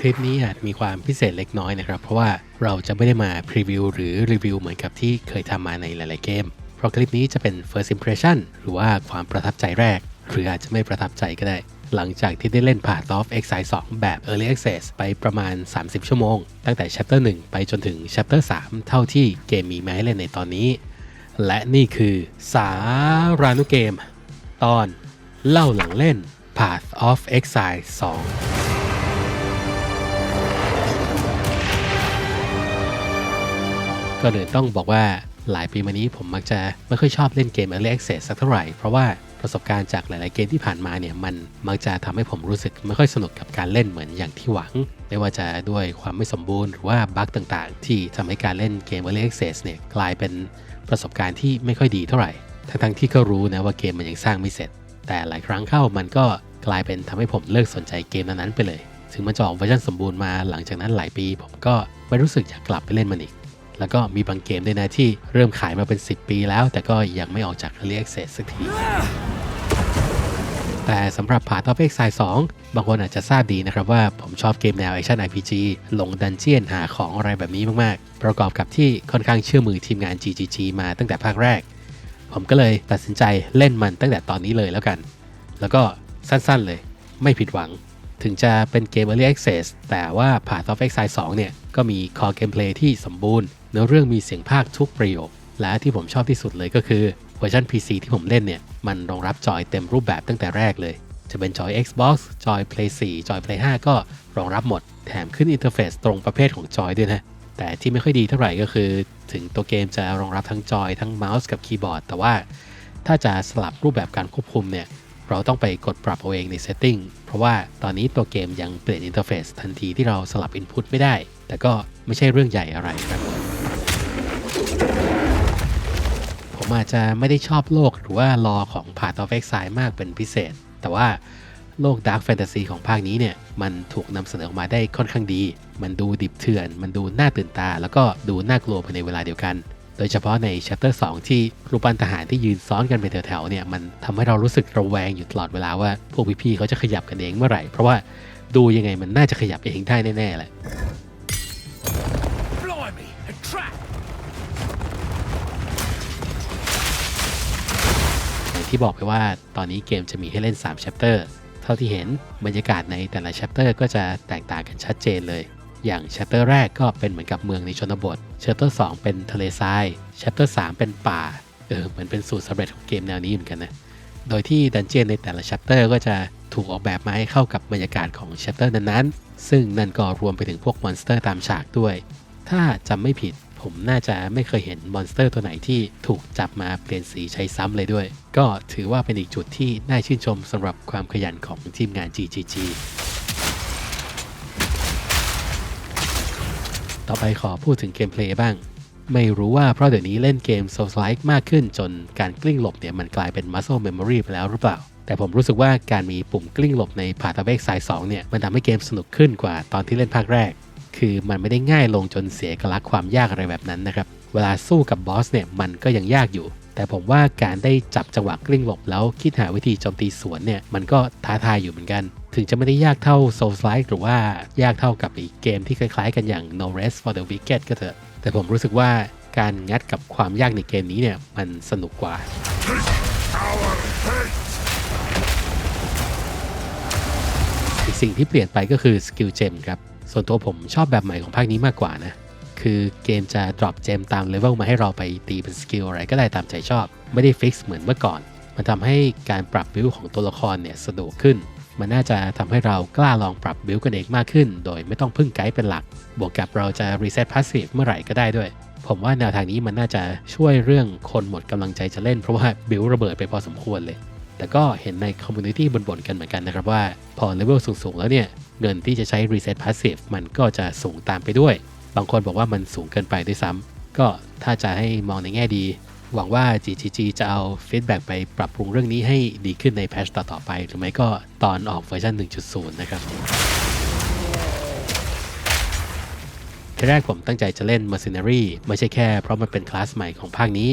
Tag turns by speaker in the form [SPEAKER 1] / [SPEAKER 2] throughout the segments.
[SPEAKER 1] คลิปนี้อาจมีความพิเศษเล็กน้อยนะครับ เพราะว่าเราจะไม่ได้มาพรีวิวหรือรีวิวเหมือนกับที่เคยทำมาในหลาย ๆ เกม เพราะคลิปนี้จะเป็น first impression หรือว่าความประทับใจแรก หรืออาจจะไม่ประทับใจก็ได้ หลังจากที่ได้เล่น Path of Exile 2 แบบ Early Access ไปประมาณ 30 ชั่วโมง ตั้งแต่ Chapter 1 ไปจนถึง Chapter 3 เท่าที่เกมมีมาให้เล่นในตอนนี้ และนี่คือสารานุเกม ตอนเล่าหลังเล่น Path of Exile 2 ก็เลยต้องบอกว่าหลายปีมานี้ผมมักจะไม่ค่อยชอบเล่นเกม Early Access สักเท่าไหร่ เพราะว่าประสบการณ์จากหลาย ๆ เกมที่ผ่านมาเนี่ยมันมักจะทำให้ผมรู้สึกไม่ค่อยสนุกกับการเล่นเหมือนอย่างที่หวัง ไม่ว่าจะด้วยความไม่สมบูรณ์หรือว่าบั๊กต่าง ๆ ที่ทำให้การเล่นเกม Early Access เนี่ยกลายเป็นประสบการณ์ที่ไม่ค่อยดีเท่าไหร่ ทั้ง ๆ ที่ก็รู้นะว่าเกมมันยังสร้างไม่เสร็จ แต่หลายครั้งเข้ามันก็กลายเป็นทำให้ผมเลิกสนใจเกมนั้นๆไปเลย ถึงมันจะออกเวอร์ชันสมบูรณ์มาหลังจากนั้นหลายปี ผมก็ไม่รู้สึกอยากกลับไปเล่นมันอีก แล้วก็มีบางเกมด้วยนะที่เริ่มขายมาเป็น 10 ปีแล้ว แต่ก็ยังไม่ออกจาก Early Access สักที แต่สำหรับ Path of Exile 2บางคนอาจจะทราบดีนะครับว่าผมชอบเกมแนว Action RPG ลงดันเจียนหาของอะไรแบบนี้มากๆ ประกอบกับที่ค่อนข้างเชื่อมือทีมงาน GGG มาตั้งแต่ภาคแรก ผมก็เลยตัดสินใจเล่นมันตั้งแต่ตอนนี้เลยแล้วกัน แล้วก็สั้นๆเลย ไม่ผิดหวัง ถึงจะเป็นเกม Early Access แต่ว่า Path of Exile 2 เนี่ย ก็มี Core Gameplay ที่สมบูรณ์ เนื้อเรื่องมีเสียงภาคทุกประโยค และที่ผมชอบที่สุดเลยก็คือเวอร์ชัน PC ที่ผมเล่นเนี่ย มันรองรับจอยเต็มรูปแบบตั้งแต่แรกเลย จะเป็นจอย Xbox จอย Play 4 จอย Play 5 ก็รองรับหมด แถมขึ้นอินเทอร์เฟซตรงประเภทของจอยด้วยนะ แต่ที่ไม่ค่อยดีเท่าไหร่ก็คือ ถึงตัวเกมจะรองรับทั้งจอยทั้งเมาส์กับคีย์บอร์ดแต่ว่าถ้าจะสลับรูปแบบการควบคุมเนี่ย เราต้องไปกดปรับเอาเองใน Setting เพราะว่าตอนนี้ตัวเกมยังเปลี่ยนอินเทอร์เฟซทันทีที่เราสลับ Input ไม่ได้ แต่ก็ไม่ใช่เรื่องใหญ่อะไรครับผมอาจจะไม่ได้ชอบโลกหรือว่ารอของ Path of Exile มากเป็นพิเศษ แต่ว่าโลก Dark Fantasy ของภาคนี้เนี่ย มันถูกนำเสนอออกมาได้ค่อนข้างดี มันดูดิบเถื่อน มันดูน่าตื่นตา แล้วก็ดูน่ากลัวไปในเวลาเดียวกัน โดยเฉพาะใน Chapter 2 ที่รูปปั้นทหารที่ยืนซ้อนกันเป็นแถวๆเนี่ยมันทำให้เรารู้สึกระแวงอยู่ตลอดเวลาว่าพวกพี่ๆเขาจะขยับกันเองเมื่อไหร่ เพราะว่าดูยังไงมันน่าจะขยับเองได้แน่ๆแหละ
[SPEAKER 2] Blimey, a trap!
[SPEAKER 1] อย่างที่บอกไปว่าตอนนี้เกมจะมีให้เล่น 3 chapter เท่าที่เห็นบรรยากาศในแต่ละ chapter ก็จะแตกต่างกันชัดเจนเลย อย่าง chapter แรกก็เป็นเหมือนกับเมืองในชนบท chapter 2เป็นทะเลทราย chapter 3เป็นป่า เออเหมือนเป็นสูตรสำเร็จของเกมแนวนี้เหมือนกันนะ โดยที่ดันเจียนในแต่ละ chapter ก็จะถูกออกแบบมาให้เข้ากับบรรยากาศของ chapter นั้นๆ ซึ่งนั่นก็รวมไปถึงพวกมอนสเตอร์ตามฉากด้วย ถ้าจำไม่ผิดผมน่าจะไม่เคยเห็นมอนสเตอร์ตัวไหนที่ถูกจับมาเปลี่ยนสีใช้ซ้ำเลยด้วย ก็ถือว่าเป็นอีกจุดที่น่าชื่นชมสำหรับความขยันของทีมงาน GGG ต่อไปขอพูดถึงเกมเพลย์บ้าง ไม่รู้ว่าเพราะเดี๋ยวนี้เล่นเกม Souls Like มากขึ้นจนการกลิ้งหลบเนี่ยมันกลายเป็น Muscle Memory ไปแล้วหรือเปล่า แต่ผมรู้สึกว่าการมีปุ่มกลิ้งหลบใน Path of Exile 2เนี่ยมันทำให้เกมสนุกขึ้นกว่าตอนที่เล่นภาคแรก คือมันไม่ได้ง่ายลงจนเสียกลักความยากอะไรแบบนั้นนะครับเวลาสู้กับบอสเนี่ยมันก็ยังยากอยู่ แต่ผมว่าการได้จับจังหวะกลิ้งหลบแล้วคิดหาวิธีโจมตีสวนเนี่ยมันก็ท้าทายอยู่เหมือนกัน ถึงจะไม่ได้ยากเท่า Souls Like หรือว่ายากเท่ากับอีกเกมที่คล้ายๆ กันอย่าง No Rest for the Wicked ก็เถอะ แต่ผมรู้สึกว่าการงัดกับความยากในเกมนี้เนี่ยมันสนุกกว่าอีกสิ่งที่เปลี่ยนไปก็คือสกิลเจมครับ ส่วนตัวผมชอบแบบใหม่ของภาคนี้มากกว่านะ คือเกมจะ drop เจมตามเลเวลมาให้เราไปตีเป็นสกิลอะไรก็ได้ตามใจชอบ ไม่ได้ฟิกเหมือนเมื่อก่อน มันทำให้การปรับบิลของตัวละครเนี่ยสะดวกขึ้น มันน่าจะทำให้เรากล้าลองปรับบิลกันเองมากขึ้น โดยไม่ต้องพึ่งไกด์เป็นหลัก บวกกับเราจะ reset passive เมื่อไหร่ก็ได้ด้วย ผมว่าแนวทางนี้มันน่าจะช่วยเรื่องคนหมดกำลังใจจะเล่นเพราะว่าบิลระเบิดไปพอสมควรเลยแต่ก็เห็นในคอมมูนิตี้บ่นๆกันเหมือนกันนะครับว่า พอเลเวลสูง ๆ แล้วเนี่ย เงินที่จะใช้ Reset Passive มันก็จะสูงตามไปด้วย บางคนบอกว่ามันสูงเกินไปด้วยซ้ำก็ถ้าจะให้มองในแง่ดี หวังว่า GGG จะเอาฟีดแบ็กไปปรับปรุงเรื่องนี้ให้ดีขึ้นในแพทชต่อๆไป หรือไม่ก็ตอนออกเวอร์ชัน1.0 นะครับทีแรกผมตั้งใจจะเล่น Mercenary ไม่ใช่แค่เพราะมันเป็นคลาสใหม่ของภาคนี้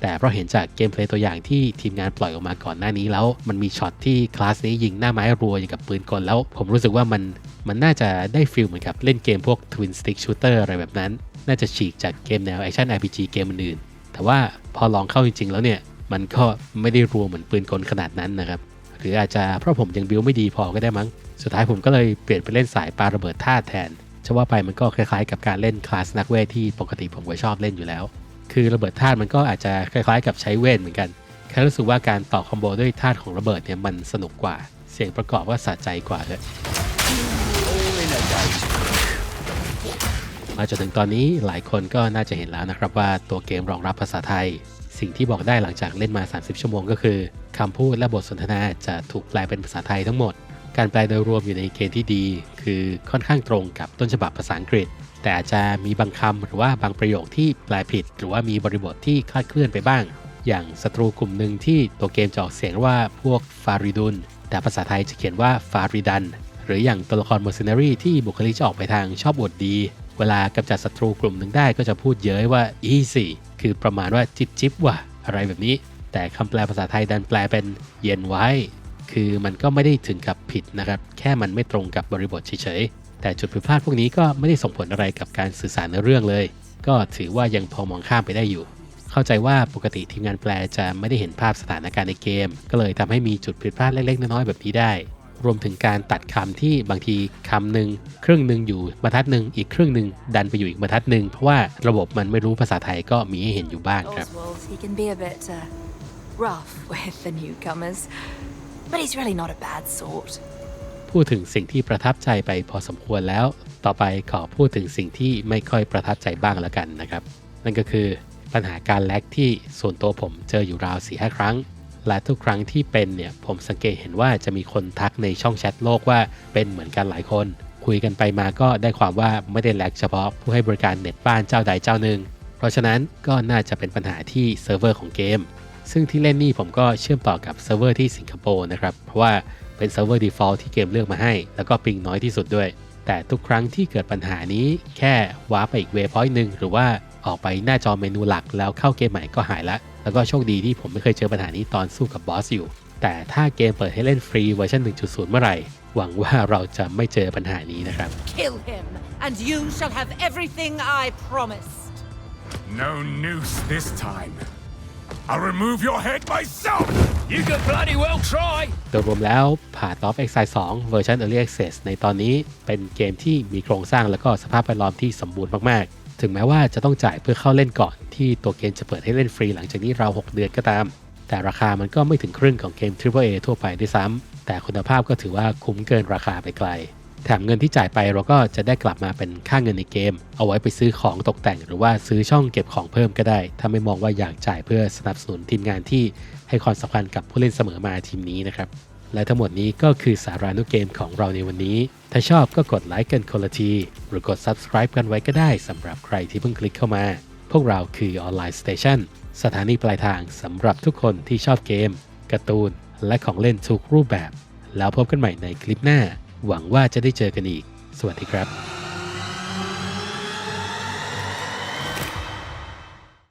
[SPEAKER 1] แต่เพราะเห็นจากเกมเพลย์ตัวอย่างที่ทีมงานปล่อยออกมาก่อนหน้านี้แล้ว มันมีช็อตที่คลาสนี้ยิงหน้าไม้รัวอย่างกับปืนกลแล้ว ผมรู้สึกว่ามันมันน่าจะได้ฟิลเหมือนกับเล่นเกมพวก Twin Stick Shooter อะไรแบบนั้น น่าจะฉีกจากเกมแนว Action RPG เกมอื่นแต่ว่าพอลองเข้าจริง ๆ แล้วเนี่ย มันก็ไม่ได้รัวเหมือนปืนกลขนาดนั้นนะครับหรืออาจจะเพราะผมยังบิวไม่ดีพอก็ได้มั้ง สุดท้ายผมก็เลยเปลี่ยนไปเล่นสายปาระเบิดท่าแทนจะว่าไปมันก็คล้ายๆ กับการเล่นคลาสนักเวทที่ปกติผมก็ชอบเล่นอยู่แล้ว คือระเบิดธาตุมันก็อาจจะคล้ายๆ กับใช้เวทเหมือนกันแค่รู้สึกว่าการต่อคอมโบด้วยธาตุของระเบิดเนี่ยมันสนุกกว่า เสียงประกอบก็สะใจกว่าเลยมาจนถึงตอนนี้หลายคนก็น่าจะเห็นแล้วนะครับว่าตัวเกมรองรับภาษาไทย สิ่งที่บอกได้หลังจากเล่นมา 30 ชั่วโมงก็คือคำพูดและบทสนทนาจะถูกแปลเป็นภาษาไทยทั้งหมด การแปลโดยรวมอยู่ในเกณฑ์ที่ดี คือค่อนข้างตรงกับต้นฉบับภาษาอังกฤษ แต่อาจจะมีบางคำหรือว่าบางประโยคที่แปลผิด หรือว่ามีบริบทที่คลาดเคลื่อนไปบ้าง อย่างศัตรูกลุ่มหนึ่งที่ตัวเกมจะออกเสียงว่าพวกฟาริดุนแต่ภาษาไทยจะเขียนว่าฟาริดันหรืออย่างตัวละครมอร์เซนารีที่บุคลิกจะออกไปทางชอบอวดดี เวลากำจัดศัตรูกลุ่มหนึ่งได้ก็จะพูดเย้ยว่า easy คือประมาณว่าจิบจิบว่ะอะไรแบบนี้ แต่คำแปลภาษาไทยดันแปลเป็นเย็นไว้ คือมันก็ไม่ได้ถึงกับผิดนะครับ แค่มันไม่ตรงกับบริบทเฉย แต่จุดผิดพลาดพวกนี้ก็ไม่ได้ส่งผลอะไรกับการสื่อสารในเรื่องเลย ก็ถือว่ายังพอมองข้ามไปได้อยู่ เข้าใจว่าปกติทีมงานแปลจะไม่ได้เห็นภาพสถานการณ์ในเกม ก็เลยทำให้มีจุดผิดพลาดเล็กๆน้อยๆแบบนี้ได้ รวมถึงการตัดคำที่บางทีคำหนึ่งครึ่งหนึ่งอยู่บรรทัดหนึ่งอีกครึ่งหนึ่งดันไปอยู่อีกบรรทัดหนึ่งเพราะว่าระบบมันไม่รู้ภาษาไทยก็มีให้เห็นอยู่บ้างครับ
[SPEAKER 2] Oswald, he can be a bit uh, rough with the newcomers, but he's really not a bad sort.
[SPEAKER 1] พูดถึงสิ่งที่ประทับใจไปพอสมควรแล้ว ต่อไปขอพูดถึงสิ่งที่ไม่ค่อยประทับใจบ้างแล้วกันนะครับ นั่นก็คือปัญหาการแลกที่ส่วนตัวผมเจออยู่ราว4-5ครั้ง และทุกครั้งที่เป็นเนี่ยผมสังเกตเห็นว่าจะมีคนทักในช่องแชทโลกว่าเป็นเหมือนกันหลายคน คุยกันไปมาก็ได้ความว่าไม่ได้แลกเฉพาะผู้ให้บริการเน็ตบ้านเจ้าใดเจ้าหนึ่ง เพราะฉะนั้นก็น่าจะเป็นปัญหาที่เซิร์ฟเวอร์ของเกมซึ่งที่เล่นนี่ผมก็เชื่อมต่อกับเซิร์ฟเวอร์ที่สิงคโปร์นะครับ เพราะว่า เป็นเซิร์ฟเวอร์ default ที่เกมเลือกมาให้ แล้วก็ปิงน้อยที่สุดด้วย แต่ทุกครั้งที่เกิดปัญหานี้แค่ว้าร์ปไปอีกเวพอยต์หนึ่งหรือว่าออกไปหน้าจอเมนูหลักแล้วเข้าเกมใหม่ก็หายละ แล้วก็โชคดีที่ผมไม่เคยเจอปัญหานี้ตอนสู้กับบอสอยู่ แต่ถ้าเกมเปิดให้เล่นฟรีเวอร์ชัน1.0 เมื่อไหร่ หวังว่าเราจะไม่저ปัญหานี้นะครับ
[SPEAKER 3] Kill him, and you shall have everything I promised.
[SPEAKER 4] No noose this time. I'll remove your head myself!
[SPEAKER 5] You could bloody well try.
[SPEAKER 1] โดยรวมแล้ว Path of Exile 2เวอร์ชัน Early Access ในตอนนี้เป็นเกมที่มีโครงสร้างแล้วก็สภาพแวดล้อมที่สมบูรณ์มากๆ ถึงแม้ว่าจะต้องจ่ายเพื่อเข้าเล่นก่อน ที่ตัวเกมจะเปิดให้เล่นฟรีหลังจากนี้ราว 6 เดือนก็ตาม แต่ราคามันก็ไม่ถึงครึ่งของเกม AAA ทั่วไปด้วยซ้ำแต่คุณภาพก็ถือว่าคุ้มเกินราคาไปไกล แถมเงินที่จ่ายไปเราก็จะได้กลับมาเป็นค่าเงินในเกม เอาไว้ไปซื้อของตกแต่ง หรือว่าซื้อช่องเก็บของเพิ่มก็ได้ ถ้าไม่มองว่าอยากจ่ายเพื่อสนับสนุนทีมงานที่ให้ความสำคัญกับผู้เล่นเสมอมาทีมนี้นะครับและทั้งหมดนี้ก็คือสารานุเกมของเราในวันนี้ ถ้าชอบก็กดไลค์กันคนละที หรือกด subscribe กันไว้ก็ได้สำหรับใครที่เพิ่งคลิกเข้ามา พวกเราคือ Online Station สถานีปลายทางสำหรับทุกคนที่ชอบเกม การ์ตูน และของเล่นทุกรูปแบบ แล้วพบกันใหม่ในคลิปหน้า หวังว่าจะได้เจอกันอีก สวัสดีครับ